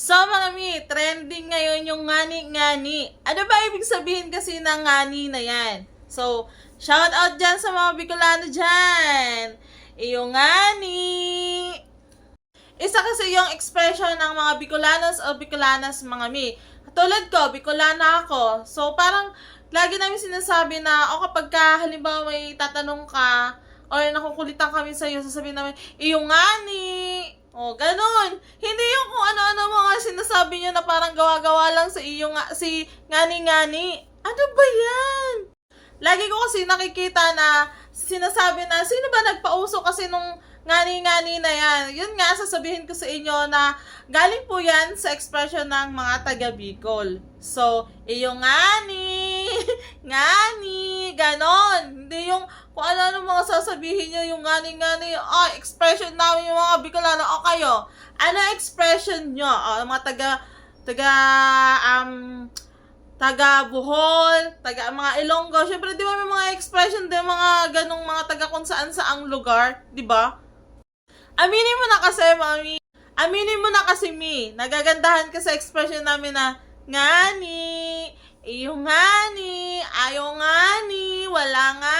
So mga mi, trending ngayon yung ngani-ngani. Ano ba ibig sabihin kasi ng ngani na yan? So, shout out dyan sa mga Bicolano dyan. Yung ngani. Isa kasi yung expression ng mga Bicolanos o Bicolanas mga mi. Tulad ko, Bicolana ako. So, parang lagi namin sinasabi na, o kapag ka, halimbawa may tatanong ka, or nakukulitan kami sa'yo, sasabihin namin, iyong ngani. O, ganun. Hindi yung parang gawa-gawa lang sa iyong, nga- si ngani-ngani. Ano ba yan? Lagi ko kasi nakikita na sinasabi na, sino ba nagpauso kasi nung ngani-ngani na yan? Yun nga, sasabihin ko sa inyo na galing po yan sa expression ng mga taga Bicol. So, iyong ngani, ngani, ganon. Hindi yung kung ano-ano mga sasabihin nyo, yung ngani-ngani, oh, expression namin yung mga Bicolano, o kayo, ano expression nyo? O, mga taga, taga um taga Bohol, taga mga Ilonggo. Syempre, di ba may mga expression din mga ganong mga taga kung saan sa ang lugar, di ba? Aminin mo na kasi, mami. Aminin mo na kasi, mi. Nagagandahan ka sa expression namin na, ngani, iyo ngani, ayaw ngani, wala ngani.